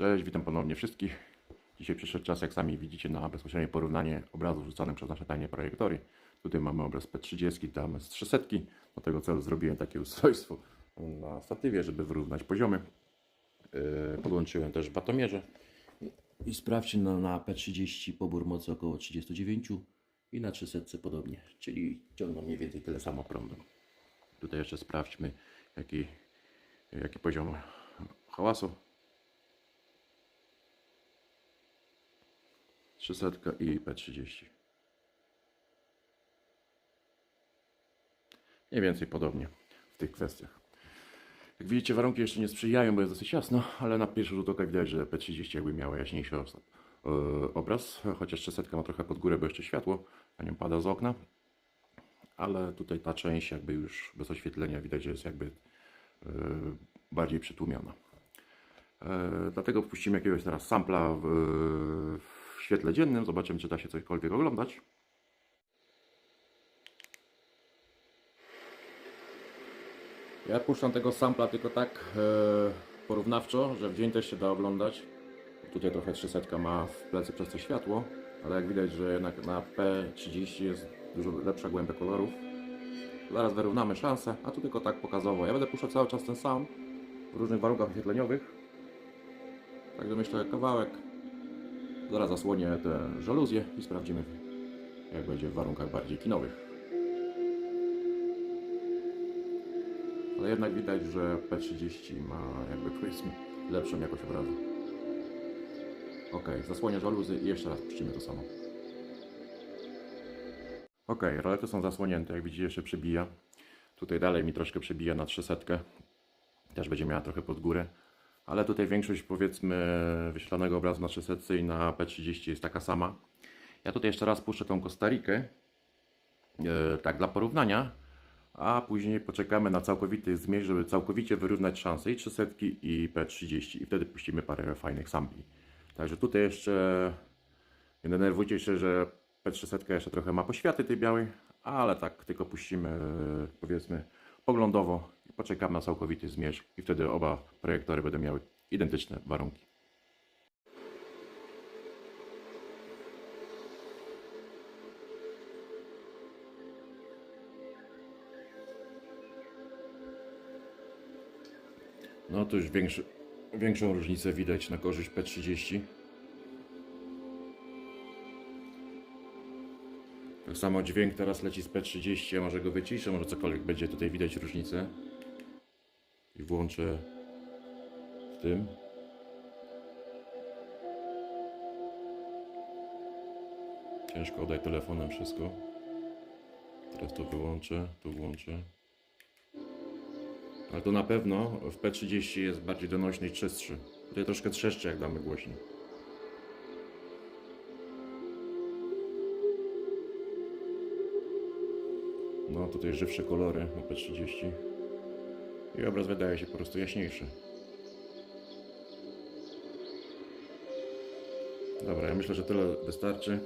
Cześć, witam ponownie wszystkich. Dzisiaj przyszedł czas, jak sami widzicie, na bezpośrednie porównanie obrazów rzucanych przez nasze tajne projektory. Tutaj mamy obraz P30, tam z 300. Do tego celu zrobiłem takie ustrojstwo na statywie, żeby wyrównać poziomy. Yy, Podłączyłem też batomierze. I sprawdźcie no, na P30 pobór mocy około 39 i na 300 podobnie. czyli ciągną mniej więcej tyle samo prądu. Tutaj jeszcze sprawdźmy, jaki, jaki poziom hałasu. 300 i P30. Mniej więcej podobnie w tych kwestiach. Jak widzicie, warunki jeszcze nie sprzyjają, bo jest dosyć jasno, ale na pierwszy rzut oka widać, że P30 jakby miała jaśniejszy e, obraz, chociaż 300 ma trochę pod górę, bo jeszcze światło na nią pada z okna. Ale tutaj ta część jakby już bez oświetlenia widać, że jest jakby e, bardziej przytłumiona. E, Dlatego wpuścimy jakiegoś teraz sampla w świetle dziennym, zobaczymy czy da się cośkolwiek oglądać. Ja puszczam tego sampla tylko tak e, porównawczo, że w dzień też się da oglądać. Tutaj trochę 300 ma w plecy przez to światło, ale jak widać, że jednak na P30 jest dużo lepsza głębia kolorów. Zaraz wyrównamy szanse, a tu tylko tak pokazowo. Ja będę puszczał cały czas ten sam w różnych warunkach oświetleniowych. Także myślę kawałek. Zaraz zasłonię te żaluzje i sprawdzimy jak będzie w warunkach bardziej kinowych. Ale jednak widać, że P30 ma jakby powiedzmy lepszą jakość obrazu. Ok, zasłonię żaluzy i jeszcze raz puścimy to samo. Ok, rolety są zasłonięte, jak widzicie jeszcze przebija. Tutaj dalej mi troszkę przebija na 300. Też będzie miała trochę pod górę. Ale tutaj większość powiedzmy wyświetlanego obrazu na 300 i na P30 jest taka sama. Ja tutaj jeszcze raz puszczę tą Kostarikę. E, tak dla porównania. A później poczekamy na całkowity zmierzch, żeby całkowicie wyrównać szanse i 300 i P30 i wtedy puścimy parę fajnych sampli. Także tutaj jeszcze nie denerwujcie się, że P300 jeszcze trochę ma poświaty tej białej, ale tak tylko puścimy e, powiedzmy poglądowo poczekamy na całkowity zmierzch i wtedy oba projektory będą miały identyczne warunki. No to już większy, większą różnicę widać na korzyść P30. Tak samo dźwięk teraz leci z P30, a może go wyciszę, może cokolwiek będzie tutaj widać różnicę. Włączę w tym. Ciężko oddać telefonem wszystko. Teraz to wyłączę, tu włączę. Ale to na pewno w P30 jest bardziej donośny i czystszy. Tutaj troszkę trzeszczy, jak damy głośno. No, tutaj żywsze kolory na P30. I obraz wydaje się po prostu jaśniejszy. Dobra, ja myślę, że tyle wystarczy.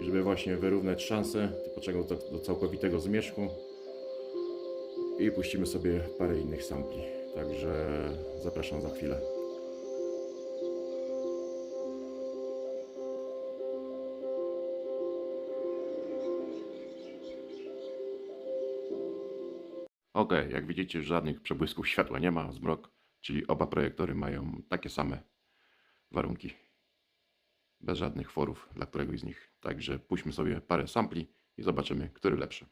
I żeby właśnie wyrównać szanse, poczekam do, do całkowitego zmierzchu i puścimy sobie parę innych sampli. Także zapraszam za chwilę. Ok, jak widzicie, żadnych przebłysków światła nie ma, zmrok, czyli oba projektory mają takie same warunki. Bez żadnych forów dla któregoś z nich. Także puśćmy sobie parę sampli i zobaczymy, który lepszy.